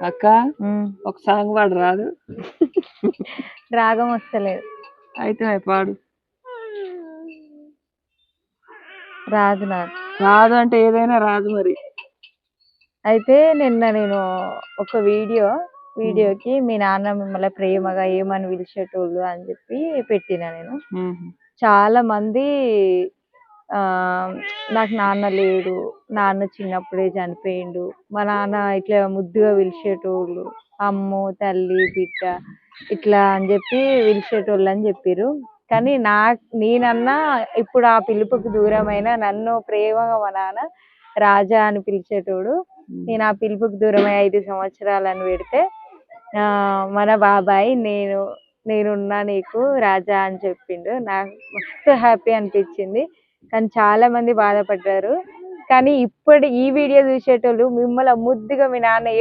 అక్క. ఒక సాంగ్ పాడు రాదు. రాగం వస్తలేదు. అయితే పాడు. రాదు నాకు. రాదు అంటే ఏదైనా రాదు మరి. అయితే నిన్న నేను ఒక వీడియో వీడియోకి మీ నాన్న మిమ్మల్ని ప్రేమగా ఏమని పిలిచేటోళ్ళు అని చెప్పి పెట్టిన నేను. చాలా మంది నాకు నాన్న లేడు. నాన్న చిన్నప్పుడే చనిపోయిండు. మా నాన్న ఇట్లా ముద్దుగా పిలిచేటోళ్ళు. అమ్ము తల్లి బిడ్డ ఇట్లా అని చెప్పి పిలిచేటోళ్ళు అని చెప్పిర్రు. కానీ నా నేనన్నా ఇప్పుడు ఆ పిలుపుకి దూరమైన నన్ను ప్రేమగా మా నాన్న రాజా అని పిలిచేటోడు. నేను ఆ పిలుపుకి దూరమై ఐదు సంవత్సరాలను పెడితే మన బాబాయ్ నేను నేనున్నా నీకు రాజా అని చెప్పిండు. నాకు మస్తు హ్యాపీ అనిపించింది. కానీ చాలా మంది బాధపడ్డారు. కానీ ఇప్పటి ఈ వీడియో చూసేటోళ్ళు మిమ్మల్ని ముద్దుగా మీ నాన్న ఏ